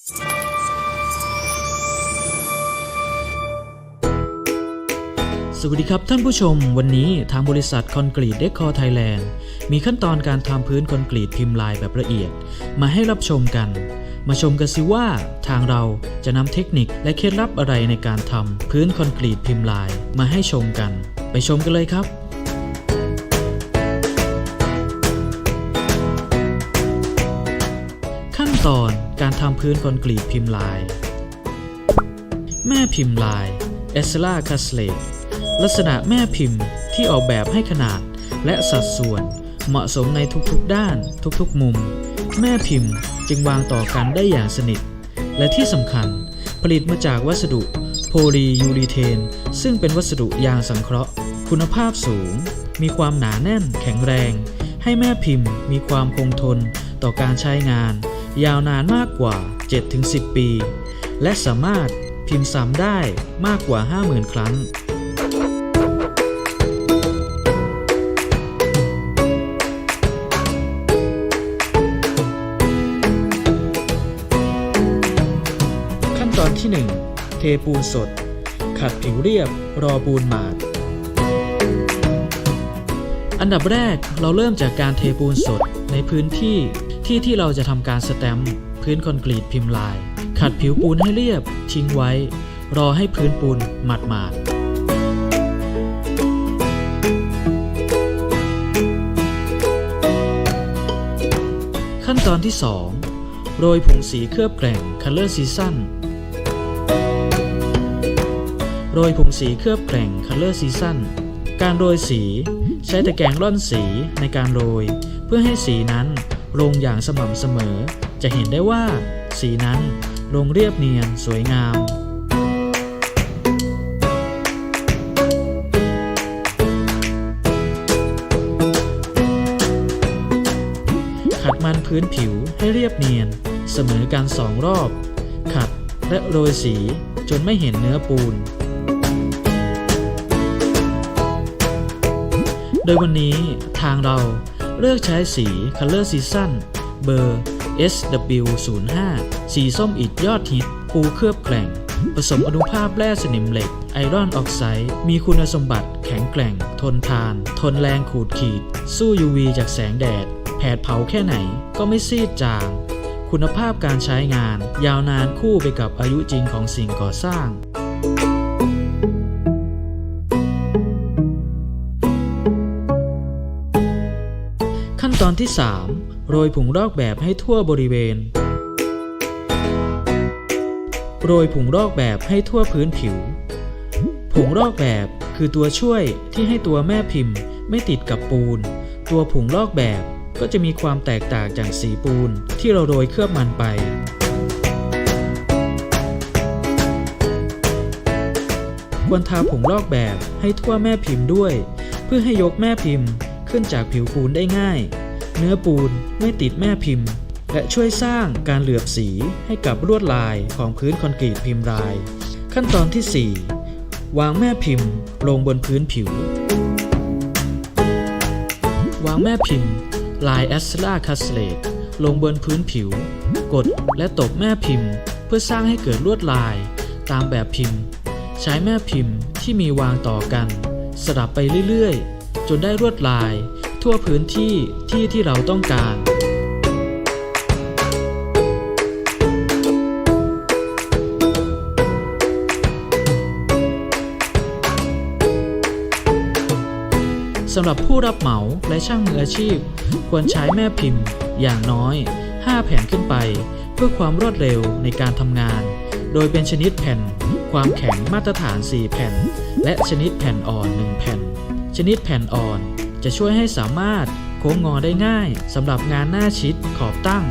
สวัสดีครับท่านผู้ชม วันนี้ทางบริษัทคอนกรีตเดคอไทยแลนด์มีขั้นตอนการทำพื้นคอนกรีตพิมพ์ลายแบบละเอียด มาให้รับชมกัน มาชมกันสิว่าทางเราจะนำเทคนิคและเคล็ดลับอะไรในการทำพื้นคอนกรีตพิมพ์ลายมาให้ชมกัน ไปชมกันเลยครับขั้นตอน การทำพื้นคอนกรีตพิมพ์ลาย แม่พิมพ์ลายเอสลาคาสเลตลักษณะแม่พิมพ์ที่ออกแบบให้ขนาดและสัดส่วนเหมาะสมในทุกๆด้านทุกๆมุม แม่พิมพ์จึงวางต่อกันได้อย่างสนิท และที่สำคัญผลิตมาจากวัสดุโพลียูรีเทน ซึ่งเป็นวัสดุยางสังเคราะห์ คุณภาพสูง มีความหนาแน่นแข็งแรง ให้แม่พิมพ์มีความคงทนต่อการใช้งาน ยาวนานมากกว่า 7-10 ปี และสามารถพิมพ์ซ้ำได้มากกว่า 50,000 ครั้ง ขั้นตอนที่ 1 เทปูนสด ขัดผิวเรียบรอปูนหมาด อันดับแรกเราเริ่มจากการเทปูนสดในพื้นที่ ที่ที่เราจะทำการสแตมป์พื้นคอนกรีตพิมพ์ลาย ขัดผิวปูนให้เรียบ ทิ้งไว้ รอให้พื้นปูนหมาดๆขั้นตอนที่ 2 โรยผงสีเคลือบแกร่ง Color Season โรยผงสีเคลือบแกร่ง Color Season การโรยสี ใช้ตะแกรงร่อนสีในการโรย เพื่อให้สีนั้น ลงอย่างสม่ำเสมอ จะเห็นได้ว่า สีนั้นลงเรียบเนียนสวยงามขัดมันพื้นผิวให้เรียบเนียน เสมอกันสองรอบ ขัดและโรยสีจนไม่เห็นเนื้อปูน โดยวันนี้ทางเรา เลือกใช้สี Color Season เบอร์ SW05 สีส้มอิฐยอดฮิต ปูเคลือบแกร่ง ผสมอนุภาพแร่สนิมเหล็ก ไอรอนออกไซด์ มีคุณสมบัติแข็งแกร่ง ทนทาน ทนแรงขูดขีด สู้ UV จากแสงแดด แผดเผาแค่ไหนก็ไม่ซีดจาง คุณภาพการใช้งาน ยาวนานคู่ไปกับอายุจริงของสิ่งก่อสร้างขั้น ตอนที่ 3 โรยผงรอกแบบให้ทั่วบริเวณ โรยผงรอกแบบให้ทั่วพื้นผิว ผงรอกแบบคือตัวช่วยที่ให้ตัวแม่พิมพ์ไม่ติดกับปูน ตัวผงรอกแบบก็จะมีความแตกต่างจากสีปูนที่เราโรยเคลือบมันไป ควรทาผงลอกแบบให้ทั่วแม่พิมพ์ด้วย เพื่อให้ยกแม่พิมพ์ขึ้นจากผิวปูนได้ง่าย เนื้อปูนไม่ติดแม่พิมพ์ และช่วยสร้างการเหลือบสีให้กับลวดลายของพื้นคอนกรีตพิมพ์ลาย ขั้นตอนที่ 4 วางแม่พิมพ์ลงบนพื้นผิว วางแม่พิมพ์ ลายแอสลาคัสเลตลงบนพื้นผิว กดและตบแม่พิมพ์ เพื่อสร้างให้เกิดลวดลาย ตามแบบพิมพ์ ใช้แม่พิมพ์ที่มีวางต่อกัน สลับไปเรื่อยๆ จนได้ลวดลาย ทั่วพื้นที่ที่ที่เราต้องการ สำหรับผู้รับเหมาและช่างมืออาชีพ ควรใช้แม่พิมพ์ อย่างน้อย 5 แผ่นขึ้นไป เพื่อความรวดเร็วในการทำงาน โดยเป็นชนิดแผ่น ความแข็งมาตรฐาน 4 แผ่น และชนิดแผ่นอ่อน 1 แผ่น ชนิดแผ่นอ่อน จะช่วยให้สามารถโค้งงอได้ง่ายสำหรับงานหน้าชิดขอบตั้ง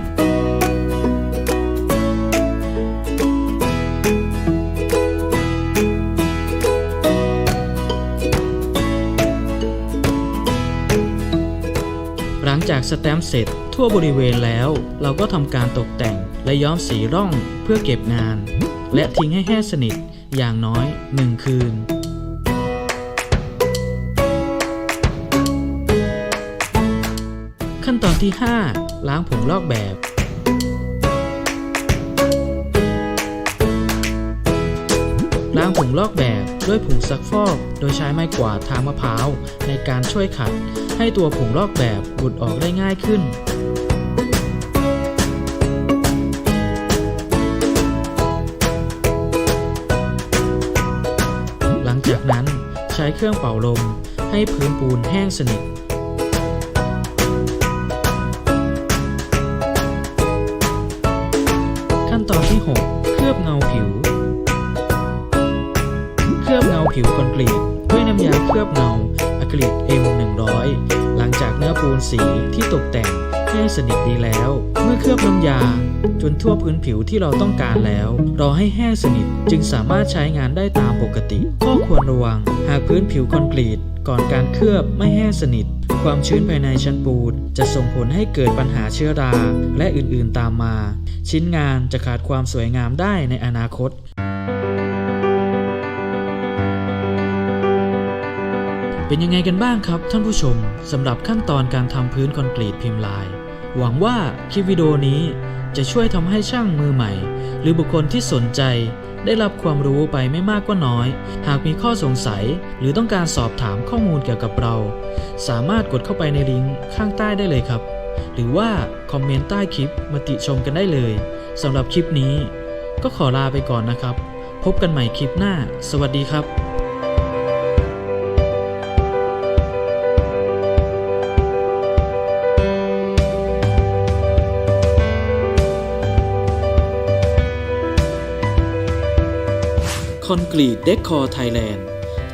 หลังจากสแตมป์เสร็จทั่วบริเวณแล้ว เราก็ทำการตกแต่งและย้อมสีร่องเพื่อเก็บงาน และทิ้งให้แห้งสนิทอย่างน้อย 1 คืน ขั้นตอนที่ 5 ล้างผงลอกแบบ ล้างผงลอกแบบด้วยผงซักฟอก โดยใช้ไม้กวาดทางมะพร้าว ในการช่วยขัด ให้ตัวผงลอกแบบหลุดออกได้ง่ายขึ้นหลังจากนั้นใช้เครื่องเป่าลมให้พื้นปูนแห้งสนิท เคลือบเงาผิว เคลือบเงาผิวคอนกรีตด้วยน้ำยาเคลือบเงาอะคริลิก M100 หลังจากเนื้อปูนสีที่ตกแต่งแห้งสนิทดีแล้ว เมื่อเคลือบน้ำยา จนทั่วพื้นผิวที่เราต้องการแล้ว รอให้แห้งสนิทจึงสามารถใช้งานได้ตามปกติ ข้อควรระวัง หากพื้นผิวคอนกรีต ก่อนการเคลือบไม่แห้งสนิท ความชื้นภายในชั้นปูน จะส่งผลให้เกิดปัญหาเชื้อรา และอื่นๆตามมา ชิ้นงานจะขาดความสวยงามได้ในอนาคตเป็นยังไงกันบ้างครับท่านผู้ชมสำหรับขั้นตอนการทำพื้นคอนกรีตพิมพ์ลาย หวังว่าคลิปวิดีโอนี้จะช่วยทำให้ช่างมือใหม่ หรือบุคคลที่สนใจ ได้รับความรู้ไปไม่มากก็น้อย หากมีข้อสงสัยหรือต้องการสอบถามข้อมูลเกี่ยวกับเรา สามารถกดเข้าไปในลิงก์ข้างใต้ได้เลยครับ หรือว่าคอมเมนต์ใต้คลิปมาติชมกันได้เลยสำหรับคลิปนี้ ก็ขอลาไปก่อนนะครับ พบกันใหม่คลิปหน้า สวัสดีครับ คอนกรีตเดคคอร์ไทยแลนด์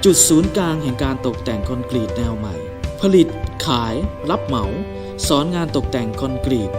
จุดศูนย์กลางแห่งการตกแต่งคอนกรีตแนวใหม่ ผลิต ขาย รับเหมา สอนงานตกแต่งคอนกรีต